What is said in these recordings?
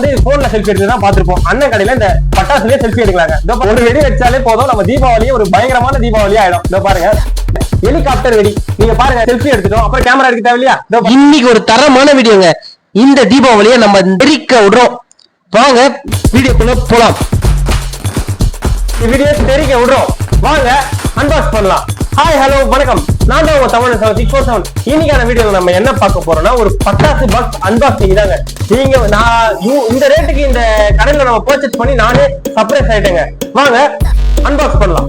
வந்து போன்ல செல்ஃபி எடுத்து தான் பார்த்திருப்போம். அண்ணன் கடையில இந்த பட்டாசுலயே செல்ஃபி எடுக்கலாங்க. ஒரு வெடி வச்சாலே போதும். நம்ம தீபாவளியே ஒரு பயங்கரமான தீபாவளி ஆயிடும். இதோ பாருங்க. ஹெலிகாப்டர் வெடி. நீங்க பாருங்க செல்ஃபி எடுத்துட்டோம். அப்புறம் கேமரா எடுக்க தேவையில்லையா? இன்னைக்கு ஒரு தரமான வீடியோங்க. இந்த தீபாவளியை நம்ம நெரிக்க விடுறோம். வாங்க வீடியோக்குள்ள போலாம். வீடியோ தெரிவிக்க விடுறோம். வாங்க அன்பாக்ஸ் பண்ணலாம். ஹாய் ஹலோ வணக்கம். நான் தான் உங்க Tamil seven six four seven இன்னைக்கான வீடியோல நம்ம என்ன பார்க்க போறோம்னா ஒரு பட்டாசு பாக்ஸ் அன்பாக்சிங் தாங்க நீங்க நான் இந்த ரேட்டுக்கு இந்த கடையில நம்ம பர்ச்சேஸ் பண்ணி நானே சர்ப்ரைஸ் ஆயிட்டேங்க. வாங்க அன்பாக்ஸ் பண்ணலாம்.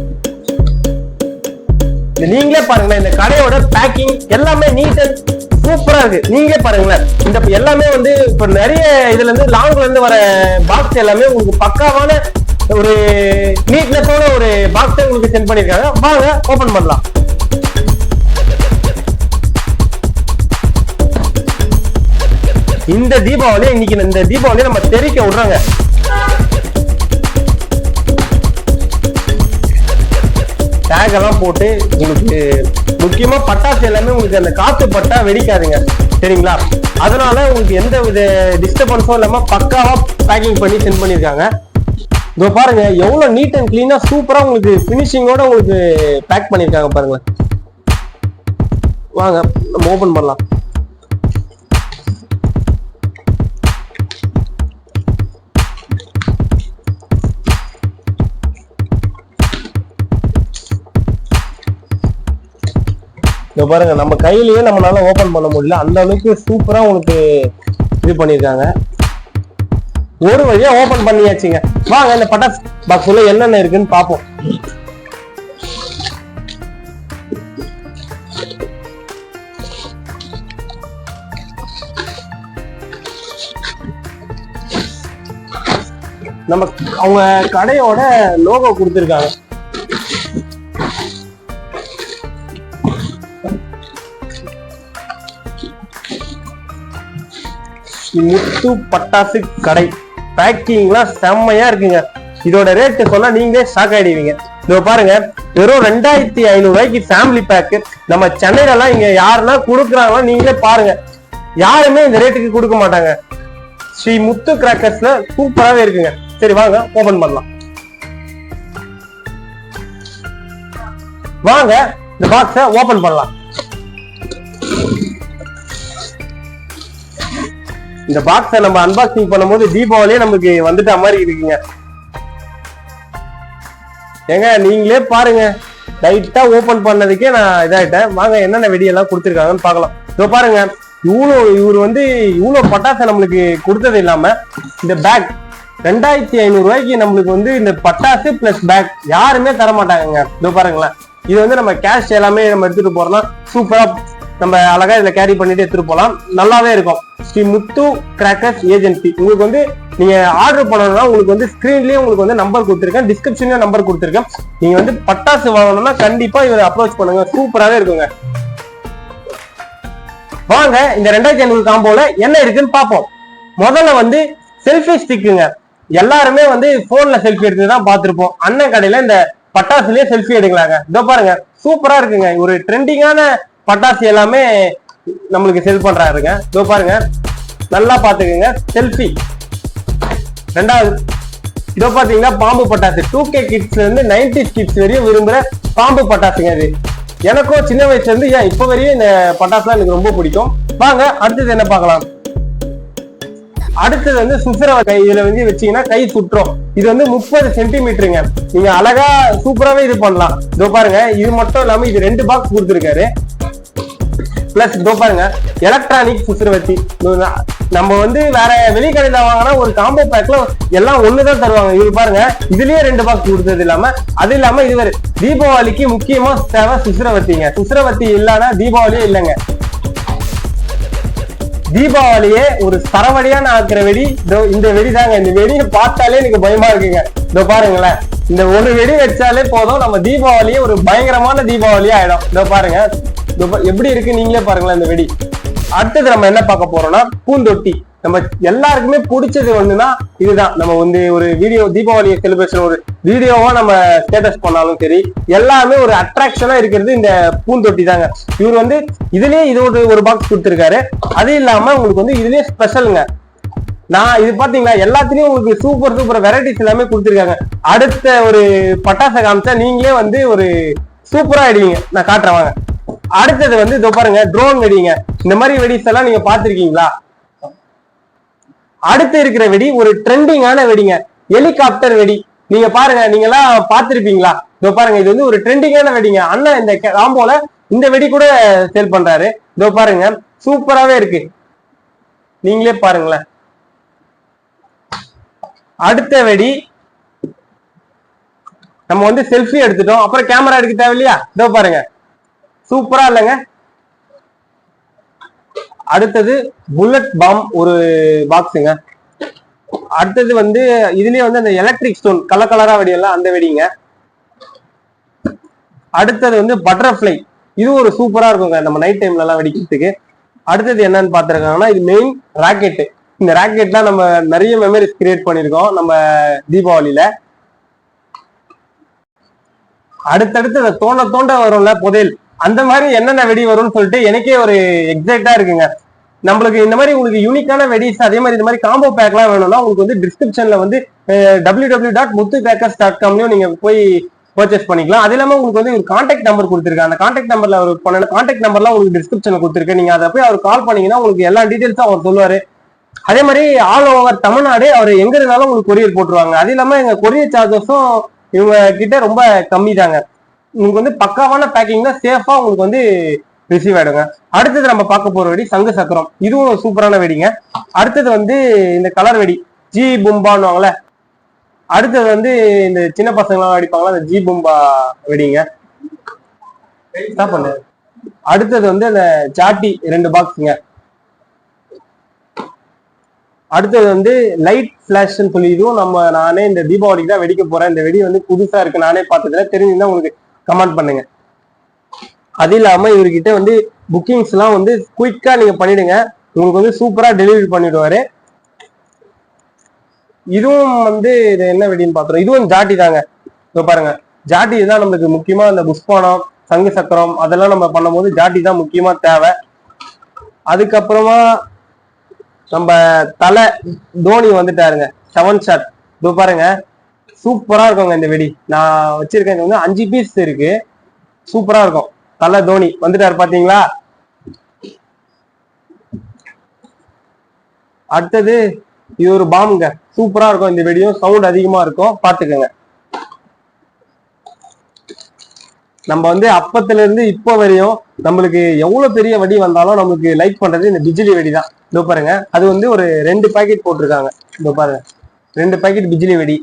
நீங்களே பாருங்களேன் இந்த கடையோட பேக்கிங் எல்லாமே நீட் அண்ட் சூப்பரா இருக்கு. நீங்களே பாருங்களேன். இந்த எல்லாமே வந்து இப்ப நிறைய இதுல இருந்து லாங்ல இருந்து வர பாக்ஸ் எல்லாமே உங்களுக்கு பக்காவான ஒரு நீட்னஸோட ஒரு பாக்ஸ் உங்களுக்கு சென்ட் பண்ணிருக்காங்க வாங்க ஓபன் பண்ணலாம். இந்த தீபாவளி இன்னைக்கு இந்த தீபாவளி நம்ம தெரிக்க விடுறாங்க. டேக் எல்லாம் போட்டு உங்களுக்கு முக்கியமா பட்டாசு எல்லாமே உங்களுக்கு அந்த காத்து பட்டா வெடிக்காதுங்க. சரிங்களா? அதனால உங்களுக்கு எந்த வித டிஸ்டர்பன்ஸும் இல்லாம பக்காவா பேக்கிங் பண்ணி சென்ட் பண்ணிருக்காங்க இதோ பாருங்க எவ்வளவு நீட் அண்ட் கிளீனா சூப்பரா உங்களுக்கு பினிஷிங்கோட உங்களுக்கு பேக் பண்ணிருக்காங்க பாருங்களேன். வாங்க நம்ம ஓபன் பண்ணலாம். இதோ பாருங்க நம்ம கையிலேயே நம்மளால ஓபன் பண்ண முடியல. அந்த அளவுக்கு சூப்பரா உங்களுக்கு இது பண்ணிருக்காங்க. ஒரு வழியா ஓபன் பண்ணியாச்சுங்க. வாங்க இந்த பட்டாசு பாக்ஸ் என்னென்ன இருக்குன்னு பாப்போம் நம்ம அவங்க கடையோட லோகோ கொடுத்துருக்காங்க. முத்து பட்டாசு கடை. பேக்கிங்லாம் செம்மையா இருக்குங்க. இதோட ரேட்டு சொன்னா நீங்களே ஷாக் ஆயிடுவீங்க. இதோ பாருங்க வெறும் ரெண்டாயிரத்தி ஐநூறு ரூபாய்க்கு ஃபேமிலி பேக்கு நம்ம சென்னையில எல்லாம் இங்க யாருன்னா கொடுக்குறாங்களோ நீங்களே பாருங்க. யாருமே இந்த ரேட்டுக்கு கொடுக்க மாட்டாங்க. ஸ்ரீ முத்து கிராக்கர்ஸ்ல சூப்பராகவே இருக்குங்க. சரி வாங்க ஓபன் பண்ணலாம். வாங்க இந்த பாக்ஸ ஓபன் பண்ணலாம். இந்த பாக்ஸை நம்ம அன்பாக்சிங் பண்ணும்போது தீபாவளியே நமக்கு வந்துட்ட மாதிரி இருக்குங்க. ஏங்க நீங்களே பாருங்க. லைட்டா ஓபன் பண்ணதுக்கே நான் இதாயிட்டேன். வாங்க என்னென்ன வெடியெல்லாம் கொடுத்துருக்காங்கன்னு பார்க்கலாம். இதோ பாருங்க இவ்வளோ இவர் வந்து இவ்வளோ பட்டாசை நம்மளுக்கு கொடுத்தது இல்லாம இந்த பேக் ரெண்டாயிரத்தி ஐநூறு ரூபாய்க்கு நம்மளுக்கு வந்து இந்த பட்டாசு பிளஸ் பேக் யாருமே தர மாட்டாங்கங்க இதோ பாருங்களேன். இது வந்து நம்ம கேஷ் எல்லாமே நம்ம எடுத்துட்டு போறோம்னா சூப்பரா நம்ம அழகா இதுல கேரி பண்ணிட்டு எடுத்துட்டு போலாம். நல்லாவே இருக்கும். ஸ்ரீ முத்து கிராக்கர்ஸ் ஏஜென்சி உங்களுக்கு வந்து நீங்க ஆர்டர் பண்ணணும்னா உங்களுக்கு வந்து ஸ்கிரீன்லயே உங்களுக்கு வந்து நம்பர் கொடுத்துருக்கேன். டிஸ்கிரிப்ஷன்லயும் நம்பர் கொடுத்துருக்கேன். நீங்க வந்து பட்டாசு வாங்கணும்னா கண்டிப்பா இவரை அப்ரோச் பண்ணுங்க. சூப்பராவே இருக்குங்க. வாங்க இந்த ரெண்டாயிரத்தி ஐநூறு காம்போல என்ன இருக்குன்னு பார்ப்போம். முதல்ல வந்து செல்ஃபி ஸ்டிக்குங்க எல்லாருமே வந்து போன்ல செல்ஃபி எடுத்து தான் பார்த்துருப்போம். அண்ணன் கடையில இந்த பட்டாசுலயே செல்ஃபி எடுக்கலாங்க. இதோ பாருங்க. சூப்பரா இருக்குங்க. ஒரு ட்ரெண்டிங்கான பட்டாசு எல்லாமே நம்மளுக்கு செல் பண்றாருங்க. இதோ பாருங்க. நல்லா பாத்துக்கோங்க செல்ஃபி ரெண்டாவது. இதோ பாத்தீங்கன்னா பாம்பு பட்டாசு. டூ கே கிட்ஸ்ல இருந்து நைன்டி கிட்ஸ் வரையும் விரும்புற பாம்பு பட்டாசுங்க இது. எனக்கும் சின்ன வயசுல இருந்து ஏன் இப்ப வரையும் இந்த பட்டாசுலாம் எனக்கு ரொம்ப பிடிக்கும். வாங்க அடுத்தது என்ன பார்க்கலாம்? அடுத்தது வந்து சுசுர கை இதுல வந்து வச்சீங்கன்னா கை சுற்றும். இது வந்து முப்பது சென்டிமீட்டருங்க நீங்க அழகா சூப்பராவே இது பண்ணலாம். இதோ பாருங்க. இது மட்டும் இல்லாம இது ரெண்டு பாக்ஸ் கொடுத்துருக்காரு. பிளஸ் இதோ பாருங்க எலக்ட்ரானிக் சுசுரவத்தி நம்ம வந்து வேற வெளிக்கடையில வாங்கினா ஒரு காம்போ பேக்ல எல்லாம் ஒண்ணுதான் தருவாங்க. இது பாருங்க இதுலயே ரெண்டு பாக்ஸ் கொடுத்தது இல்லாம அது இல்லாம இது தீபாவளிக்கு முக்கியமா தேவை சுசுரவத்திங்க. சுசுரவத்தி இல்லைன்னா தீபாவளியே இல்லைங்க. தீபாவளியே ஒரு சரவடியான ஆக்குற வெடி இதோ இந்த வெடி தாங்க இந்த வெடியை பார்த்தாலே எனக்கு பயமா இருக்குங்க. இதோ பாருங்களேன் இந்த ஒரு வெடி வச்சாலே போதும். நம்ம தீபாவளியே ஒரு பயங்கரமான தீபாவளியா ஆயிடும். இதோ பாருங்க எப்படி இருக்கு நீங்களே பாருங்களேன் இந்த வெடி. அடுத்தது நம்ம என்ன பார்க்க போறோம்னா பூந்தொட்டி. நம்ம எல்லாருக்குமே பிடிச்சது வந்துன்னா இதுதான். நம்ம வந்து ஒரு வீடியோ தீபாவளி செலிப்ரேஷன் ஒரு வீடியோவா நம்ம ஸ்டேட்டஸ் பண்ணாலும் சரி எல்லாமே ஒரு அட்ராக்ஷனா இருக்கிறது இந்த பூந்தொட்டி தாங்க. இவர் வந்து இதுலயே இது ஒரு ஒரு பாக்ஸ் கொடுத்துருக்காரு. அது இல்லாம உங்களுக்கு வந்து இதுலயே ஸ்பெஷலுங்க நான் இது பாத்தீங்களா எல்லாத்துலயும் உங்களுக்கு சூப்பர் சூப்பர் வெரைட்டிஸ் எல்லாமே கொடுத்துருக்காங்க. அடுத்த ஒரு பட்டாசை காமிச்சா நீங்களே வந்து ஒரு சூப்பரா ஆயிடுவீங்க. நான் காட்டுறேன் வாங்க. அடுத்தது வந்து இதோ பாருங்க ட்ரோன் வெடிங்க. இந்த மாதிரி வெடிஸ் எல்லாம் நீங்க பாத்திருக்கீங்களா அடுத்து இருக்கிற வெடி ஒரு ட்ரெண்டிங்கான வெடிங்க. ஹெலிகாப்டர் வெடி. நீங்க பாருங்க நீங்க எல்லாம் பாத்திருப்பீங்களா இதோ பாருங்க இது வந்து ஒரு ட்ரெண்டிங்கான வெடிங்க. அண்ணன் இந்த காம்போல இந்த வெடி கூட சேல் பண்றாரு. இதோ பாருங்க சூப்பராவே இருக்கு. நீங்களே பாருங்களேன். அடுத்த வெடி. நம்ம வந்து செல்ஃபி எடுத்துட்டோம். அப்புறம் கேமரா எடுக்க தேவையில்லையா? இதோ பாருங்க. சூப்பரா இல்லைங்க. அடுத்தது புல்லட் பாம் ஒரு பாக்ஸுங்க அடுத்தது வந்து இதுலயே வந்து அந்த எலக்ட்ரிக் ஸ்டோன் கலர் கலரா வெடியெல்லாம் அந்த வெடிங்க. அடுத்தது வந்து பட்டர்ஃப்ளை இது ஒரு சூப்பரா இருக்குங்க நம்ம நைட் டைம்ல எல்லாம் வெடிக்கிறதுக்கு. அடுத்தது என்னன்னு பாத்துருக்காங்கன்னா இது மெயின் ராக்கெட் இந்த ராக்கெட்லாம் நம்ம நிறைய மெமரிஸ் கிரியேட் பண்ணிருக்கோம் நம்ம தீபாவளியில அடுத்தடுத்து அந்த தோண்ட தோண்ட வரும்ல புதையல். அந்த மாதிரி என்னென்ன வெடி வரும்னு சொல்லிட்டு எனக்கே ஒரு எக்ஸைட்டா இருக்குங்க. நம்மளுக்கு இந்த மாதிரி உங்களுக்கு யூனிக்கான வெடிஸ் அதே மாதிரி இந்த மாதிரி காம்போ பேக்லாம் வேணும்னா உங்களுக்கு வந்து டிஸ்கிரிப்ஷன்ல வந்து W W dot Muthu packers dot காம்லயும் நீங்க போய் பர்ச்சேஸ் பண்ணிக்கலாம். அது இல்லாம உங்களுக்கு வந்து ஒரு கான்டாக்ட் நம்பர் கொடுத்துருக்கேன். அந்த கான்டாக்ட் நம்பர்ல அவர் பண்ண கான்டாக்ட் நம்பர்லாம் உங்களுக்கு டிஸ்கிரிப்ஷன்ல கொடுத்துருக்கேன். நீங்க அதை போய் அவர் கால் பண்ணீங்கன்னா உங்களுக்கு எல்லா டீட்டெயில்ஸும் அவர் சொல்லுவாரு. அதே மாதிரி ஆல் ஓவர் தமிழ்நாடு அவர் எங்க இருந்தாலும் உங்களுக்கு கொரியர் போட்டுருவாங்க. அது இல்லாம எங்க கொரியர் சார்ஜஸும் இவங்க கிட்ட ரொம்ப கம்மி தாங்க உங்களுக்கு வந்து பக்காவான பேக்கிங் தான் சேஃபா உங்களுக்கு வந்து ரிசீவ் ஆயிடுங்க. அடுத்தது நம்ம பார்க்க போற வெடி சங்கு சக்கரம். இதுவும் சூப்பரான வெடிங்க. அடுத்தது வந்து இந்த கலர் வெடி ஜி பும்பான்னுவாங்கல்ல அடுத்தது வந்து இந்த சின்ன பசங்களாம் அடிப்பாங்களா அந்த ஜி பும்பா வெடிங்க. பண்ணு. அடுத்தது வந்து அந்த சாட்டி ரெண்டு பாக்ஸுங்க அடுத்தது வந்து லைட் ஃபிளாஷ்னு சொல்லி இதுவும் நம்ம நானே இந்த தீபாவளிக்கு தான் வெடிக்க போறேன். இந்த வெடி வந்து புதுசா இருக்கு. நானே பார்த்ததுல தெரிஞ்சுதான் உங்களுக்கு கமெண்ட் பண்ணுங்க. அது இல்லாம இவர்கிட்ட வந்து புக்கிங்ஸ் எல்லாம் வந்து குயிக்கா நீங்க பண்ணிடுங்க. உங்களுக்கு வந்து சூப்பரா டெலிவரி பண்ணிடுவாரு. இதுவும் வந்து இது என்ன வெடின்னு பாத்துறோம் இதுவும் ஜாட்டி தாங்க. இதோ பாருங்க. ஜாட்டி தான் நம்மளுக்கு முக்கியமா இந்த புஷ்பானம் சங்கு சக்கரம் அதெல்லாம் நம்ம பண்ணும்போது ஜாட்டி தான் முக்கியமா தேவை. அதுக்கப்புறமா நம்ம தலை தோனி வந்துட்டாருங்க. Seven shot. இதோ பாருங்க. சூப்பரா இருக்குங்க இந்த வெடி. நான் வச்சிருக்கேன். இது வந்து அஞ்சு பீஸ் இருக்கு. சூப்பரா இருக்கும். தலை தோனி. வந்துட்டாரு பாத்தீங்களா? அடுத்தது இது ஒரு பாம்புங்க. சூப்பரா இருக்கும் இந்த வெடியும். சவுண்ட் அதிகமா இருக்கும். பாத்துக்கோங்க. நம்ம வந்து அப்பத்துல இருந்து இப்போ வரையும் நம்மளுக்கு எவ்வளவு பெரிய வெடி வந்தாலும் நம்மளுக்கு லைக் பண்றது இந்த பிஜிலி வெடி தான் இதோ பாருங்க. அது வந்து ஒரு ரெண்டு பாக்கெட் போட்டிருக்காங்க. இதோ பாருங்க. ரெண்டு பாக்கெட் பிஜிலி வெடி.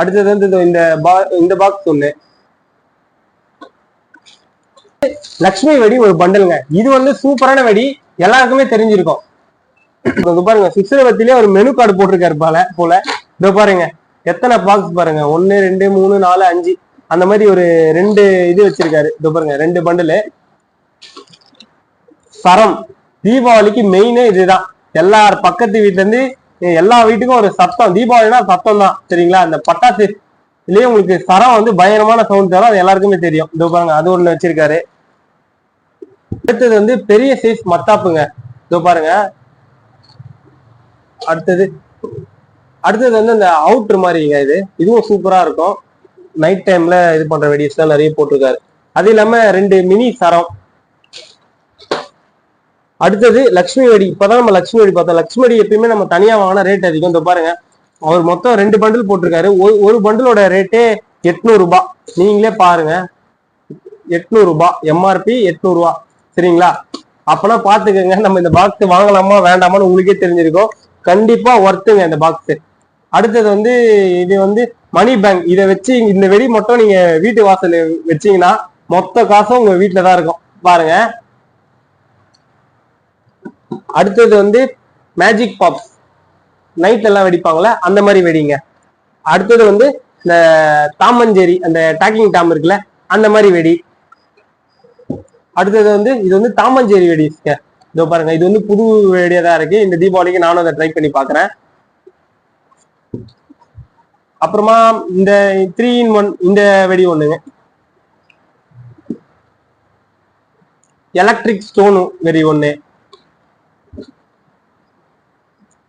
அடுத்தது வந்து இந்த பா இந்த பாக்ஸ் ஒண்ணு. லக்ஷ்மி வெடி ஒரு பண்டலுங்க. இது வந்து சூப்பரான வெடி. எல்லாருக்குமே தெரிஞ்சிருக்கும். பாருங்க பாருங்க சிக்ஸ்ரவத்திலே ஒரு மெனு கார்டு போட்டிருக்காரு போல போல. இதோ பாருங்க எத்தனை பாக்ஸ் பாருங்க. ஒன்னு ரெண்டு மூணு நாலு அஞ்சு. அந்த மாதிரி ஒரு ரெண்டு இது வச்சிருக்காரு. இதோ பாருங்க ரெண்டு பண்டலு. சரம். தீபாவளிக்கு மெயினே இதுதான். எல்லார் பக்கத்து வீட்டுல இருந்து எல்லா வீட்டுக்கும் ஒரு சத்தம். தீபாவளினா சத்தம் தான் சரிங்களா? அந்த பட்டாசு இதுலயே உங்களுக்கு சரம் வந்து பயங்கரமான சவுண்ட் தரும். அது எல்லாருக்குமே தெரியும். இதோ பாருங்க அது ஒண்ணு வச்சிருக்காரு. அடுத்தது வந்து பெரிய சைஸ் மத்தாப்புங்க. இதோ பாருங்க. அடுத்தது அடுத்தது வந்து இந்த அவுட்ரு மாதிரிங்க இது. இதுவும் சூப்பரா இருக்கும். நைட் டைம்ல இது பண்ற வெடிஸ் நிறைய போட்டிருக்காரு. அது இல்லாம ரெண்டு மினி சரம். அடுத்தது லக்ஷ்மி வெடி. இப்பதான் நம்ம லக்ஷ்மி வெடி பார்த்தோம். லக்ஷ்மி வெடி எப்பயுமே நம்ம தனியா வாங்கினா ரேட் அதிகம். இந்த பாருங்க. அவர் மொத்தம் ரெண்டு பண்டில் போட்டிருக்காரு. ஒரு ஒரு பண்டிலோட ரேட்டே எட்நூறு ரூபாய் நீங்களே பாருங்க. எட்நூறு ரூபாய் எம்ஆர்பி எட்நூறு ரூபாய் சரிங்களா? அப்பனா பாத்துக்கோங்க. நம்ம இந்த பாக்ஸ் வாங்கலாமா வேண்டாமான்னு உங்களுக்கே தெரிஞ்சிருக்கும். கண்டிப்பா ஒர்த்துங்க இந்த பாக்ஸ் அடுத்தது வந்து இது வந்து மணி பேங்க் இதை வச்சு இந்த வெடி மட்டும் நீங்க வீட்டு வாசல் வச்சீங்கன்னா மொத்த காசும் உங்க வீட்டுல தான் இருக்கும். பாருங்க. அடுத்தது வந்து மேஜிக் பாப்ஸ் நைட் எல்லாம் வெடிப்பாங்களே அந்த மாதிரி வெடிங்க. அடுத்தது வந்து இந்த தாமஞ்சேரி அந்த டாக்கிங் டாம் இருக்குல்ல அந்த மாதிரி வெடி. அடுத்தது வந்து இது வந்து தாமஞ்சேரி வெடிங்க. இதோ பாருங்க இது வந்து புது வெடியா தான் இருக்கு. இந்த தீபாவளிக்கு நானும் அதை ட்ரை பண்ணி பாக்குறேன். அப்புறமா இந்த த்ரீ இன் ஒன் இந்த வெடி ஒண்ணுங்க. எலக்ட்ரிக் ஸ்டோனு வெடி ஒன்று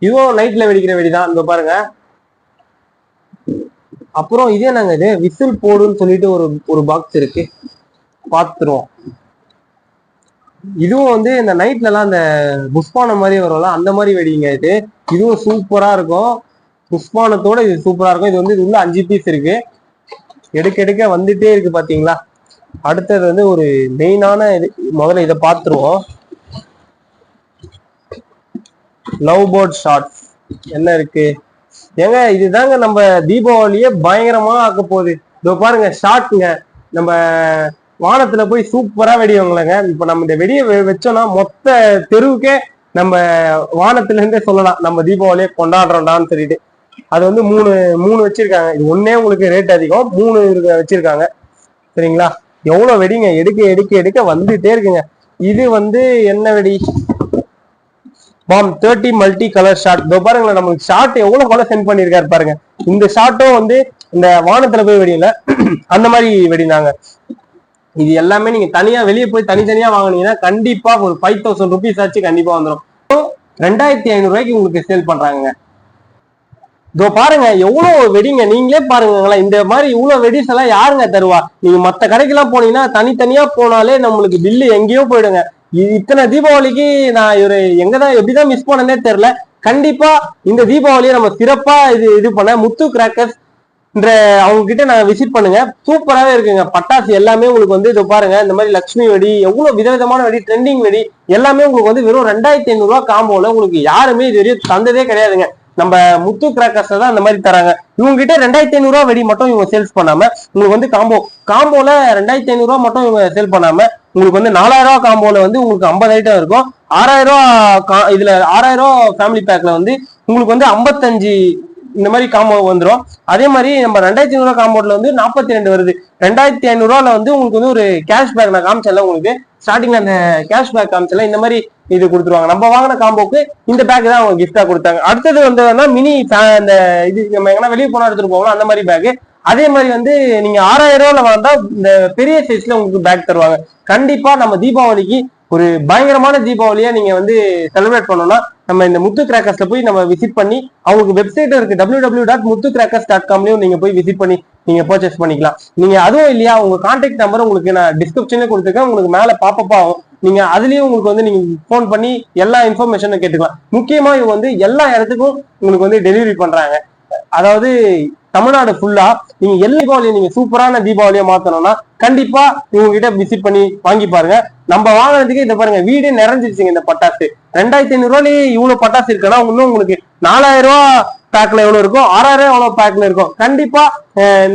இதுவும் நைட்ல வெடிக்கிற வெடி தான் இந்த பாருங்க. அப்புறம் இதே என்னங்க இது? விசில் போடுன்னு சொல்லிட்டு ஒரு ஒரு பாக்ஸ் இருக்கு. பார்த்துருவோம் இதுவும் வந்து இந்த நைட்ல எல்லாம் அந்த புஷ்பானம் மாதிரி வரும்ல அந்த மாதிரி வெடிங்க இது. இதுவும் சூப்பரா இருக்கும். புஷ்பானத்தோட இது சூப்பரா இருக்கும். இது வந்து இது உள்ள அஞ்சு பீஸ் இருக்கு. எடுக்க எடுக்க வந்துட்டே இருக்கு பாத்தீங்களா? அடுத்தது வந்து ஒரு மெயினான இது முதல்ல இதை பார்த்துருவோம் லவ் போர்ட் ஷார்ட்ஸ் என்ன இருக்கு? ஏங்க இதுதாங்க நம்ம தீபாவளியே பயங்கரமா ஆக்க போகுது. இதோ பாருங்க ஷார்ட்ங்க நம்ம வானத்துல போய் சூப்பரா வெடிவங்களேங்க இப்ப நம்ம இந்த வெடியை வச்சோம்னா மொத்த தெருவுக்கே நம்ம வானத்துல இருந்தே சொல்லலாம். நம்ம தீபாவளியை கொண்டாடுறோம்டான்னு சொல்லிட்டு. அது வந்து மூணு மூணு வச்சிருக்காங்க. இது ஒன்னே உங்களுக்கு ரேட் அதிகம். மூணு இருக்க வச்சிருக்காங்க. சரிங்களா? எவ்வளவு வெடிங்க? எடுக்க எடுக்க எடுக்க வந்துட்டே இருக்குங்க. இது வந்து என்ன வெடி? Bomb thirty multi colour shot இதோ பாருங்களேன் நம்மளுக்கு ஷாட் எவ்வளவு கொலை சென்ட் பண்ணியிருக்காரு பாருங்க. இந்த ஷாட்டும் வந்து இந்த வானத்துல போய் வெடியல. அந்த மாதிரி வெடினாங்க. இது எல்லாமே நீங்க தனியா வெளியே போய் தனித்தனியா வாங்கினீங்கன்னா கண்டிப்பா ஒரு ஃபைவ் தௌசண்ட் ருபீஸ் ஆச்சு கண்டிப்பா வந்துடும் ரெண்டாயிரத்தி ஐநூறு ரூபாய்க்கு உங்களுக்கு சேல் பண்றாங்க இதோ பாருங்க எவ்வளவு வெடிங்க. நீங்களே பாருங்களேன் இந்த மாதிரி இவ்வளவு வெடிஸ் எல்லாம் யாருங்க தருவா? நீங்க மத்த கடைக்கெல்லாம் போனீங்கன்னா தனித்தனியா போனாலே நம்மளுக்கு பில்லு எங்கேயோ போயிடுங்க. இத்தனை தீபாவளிக்கு நான் இவரு எங்கதான் எப்படிதான் மிஸ் பண்ணனே தெரியல. கண்டிப்பா இந்த தீபாவளியை நம்ம சிறப்பா இது இது பண்ண முத்து கிராக்கர்ஸ் என்ற அவங்க கிட்ட நான் விசிட் பண்ணுங்க. சூப்பராகவே இருக்குங்க. பட்டாசு எல்லாமே உங்களுக்கு வந்து இது பாருங்க. இந்த மாதிரி லக்ஷ்மி வெடி எவ்வளவு விதவிதமான வெடி ட்ரெண்டிங் வெடி எல்லாமே உங்களுக்கு வந்து வெறும் ரெண்டாயிரத்தி ஐநூறு ரூபா காம்போல உங்களுக்கு யாருமே இது வரையும் தந்ததே கிடையாதுங்க. நம்ம முத்து கிராக்கர்ஸ் தான் அந்த மாதிரி தராங்க. இவங்க கிட்ட ரெண்டாயிரத்தி ஐநூறு ரூபா வெடி மட்டும் இவங்க சேல்ஸ் பண்ணாம உங்களுக்கு வந்து காம்போ காம்போல ரெண்டாயிரத்தி ஐநூறு ரூபா மட்டும் இவங்க சேல் பண்ணாம உங்களுக்கு வந்து நாலாயிரம் ரூபா காம்போல வந்து உங்களுக்கு ஐம்பது ஐட்டம் இருக்கும். ஆறாயிரம் ரூபா கா- இதுல ஆறாயிரம் ரூபா ஃபேமிலி பேக்ல வந்து உங்களுக்கு வந்து ஐம்பத்தஞ்சு இந்த மாதிரி காம்போ வந்துடும் அதே மாதிரி நம்ம ரெண்டாயிரத்தி ஐநூறு காம்போட்ல வந்து நாற்பத்தி ரெண்டு வருது. ரெண்டாயிரத்தி ஐநூறு வந்து உங்களுக்கு வந்து ஒரு கேஷ் பேக் நான் காமிச்சேன்ல உங்களுக்கு. ஸ்டார்டிங்ல அந்த கேஷ் பேக் காமிச்சல இந்த மாதிரி இது கொடுத்துருவாங்க. நம்ம வாங்கின காம்போக்கு இந்த பேக் தான் அவங்க கிஃப்டா கொடுத்தாங்க. அடுத்தது வந்து மினி அந்த இது நம்ம எங்கன்னா வெளியே போனா எடுத்துட்டு போவோம் அந்த மாதிரி பேக் அதே மாதிரி வந்து நீங்க ஆறாயிரம் ரூபாய்ல வாங்கினா இந்த பெரிய சைஸ்ல உங்களுக்கு பேக் தருவாங்க. கண்டிப்பா நம்ம தீபாவளிக்கு ஒரு பயங்கரமான தீபாவளியா நீங்க வந்து செலிப்ரேட் பண்ணோம்னா நம்ம இந்த முத்து கிராக்கர்ஸ்ல போய் நம்ம விசிட் பண்ணி அவங்களுக்கு வெப்சைட் இருக்கு W W dot Muthu crackers dot காம்லயும் நீங்க போய் விசிட் பண்ணி நீங்க பர்ச்சேஸ் பண்ணிக்கலாம். நீங்க அதுவும் இல்லையா உங்க கான்டாக்ட் நம்பர் உங்களுக்கு நான் டிஸ்கிரிப்ஷன்ல கொடுத்துருக்கேன். உங்களுக்கு மேல பாப்பப் ஆகும். நீங்க அதுலயும் உங்களுக்கு வந்து நீங்க ஃபோன் பண்ணி எல்லா இன்ஃபர்மேஷனும் கேட்டுக்கலாம். முக்கியமா இவங்க வந்து எல்லா இடத்துக்கும் உங்களுக்கு வந்து டெலிவரி பண்றாங்க. அதாவது தமிழ்நாடு ஃபுல்லா நீங்க எல்லா தீபாவளியை நீங்க சூப்பரான தீபாவளியா மாத்தணும்னா கண்டிப்பா இவங்க கிட்ட விசிட் பண்ணி வாங்கி பாருங்க. நம்ம வாங்கினதுக்கு இந்த பாருங்க வீடே நிறைஞ்சிருச்சுங்க இந்த பட்டாசு. ரெண்டாயிரத்தி ஐநூறு ரூபாய் இவ்வளவு பட்டாசு இருக்குன்னா இன்னும் உங்களுக்கு நாலாயிரம் ரூபா பேக்ல எவ்வளவு இருக்கும் ஆறாயிரம் ரூபாய் எவ்வளவு பேக்ல இருக்கும். கண்டிப்பா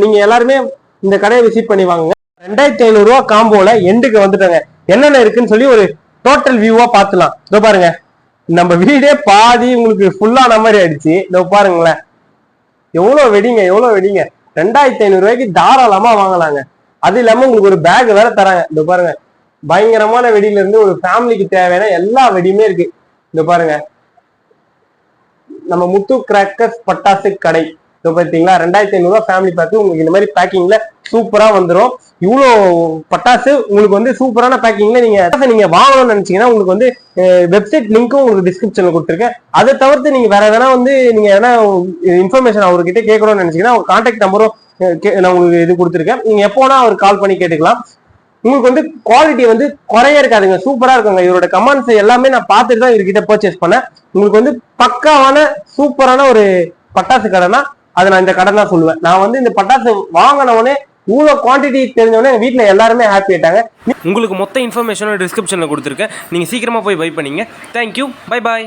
நீங்க எல்லாருமே இந்த கடையை விசிட் பண்ணி வாங்குங்க. ரெண்டாயிரத்தி ஐநூறு ரூபாய் காம்போல எண்டுக்கு வந்துட்டாங்க. என்னென்ன இருக்குன்னு சொல்லி ஒரு டோட்டல் வியூவா பாத்துலாம் இதோ பாருங்க. நம்ம வீடே பாதி உங்களுக்கு ஃபுல்லான மாதிரி ஆயிடுச்சு. இதோ பாருங்களேன். எவ்வளவு வெடிங்க எவ்வளவு வெடிங்க. ரெண்டாயிரத்தி ஐநூறு ரூபாய்க்கு தாராளமா வாங்கலாங்க. அது இல்லாம உங்களுக்கு ஒரு பேக் வேற தராங்க. இந்த பாருங்க. பயங்கரமான வெடியில இருந்து ஒரு ஃபேமிலிக்கு தேவையான எல்லா வெடியுமே இருக்கு. இந்த பாருங்க. நம்ம முத்து கிராக்கர்ஸ் பட்டாசு கடை. ஸோ பார்த்தீங்களா ரெண்டாயிரத்தி ஐநூறுரூவா ஃபேமிலி பேக்கு உங்களுக்கு இந்த மாதிரி பேக்கிங்கில் சூப்பராக வந்துடும் இவ்வளோ பட்டாசு உங்களுக்கு வந்து சூப்பரான பேக்கிங்ல நீங்க நீங்க வாங்கணும்னு நினைச்சீங்கன்னா உங்களுக்கு வந்து வெப்சைட் லிங்க்கும் உங்களுக்கு டிஸ்கிரிப்ஷன்ல கொடுத்துருக்கேன். அதை தவிர்த்து நீங்க வேற எதனா வந்து நீங்க எதனா இன்ஃபர்மேஷன் அவர்கிட்ட கேட்கணும்னு நினைச்சீங்கன்னா அவர் கான்டாக்ட் நம்பரும் நான் உங்களுக்கு இது கொடுத்துருக்கேன். நீங்க எப்போ வேணால் அவர் கால் பண்ணி கேட்டுக்கலாம். உங்களுக்கு வந்து குவாலிட்டி வந்து குறைய இருக்காதுங்க. சூப்பரா இருக்குங்க. இவரோட கமெண்ட்ஸ் எல்லாமே நான் பார்த்துட்டு தான் இவர்கிட்ட பர்ச்சேஸ் பண்ணேன். உங்களுக்கு வந்து பக்காவான சூப்பரான ஒரு பட்டாசு கடைனா அதை நான் இந்த கடை தான் சொல்லுவேன். நான் வந்து இந்த பட்டாசு வாங்கினவொடனே இவ்வளோ குவான்டிட்டி தெரிஞ்சவொடனே வீட்டில் எல்லாருமே ஹாப்பி ஆயிட்டாங்க. உங்களுக்கு மொத்த இன்ஃபர்மேஷனும் டிஸ்கிரிப்ஷனில் கொடுத்துருக்கேன். நீங்கள் சீக்கிரமாக போய் பை பண்ணிங்க. Thank you bye bye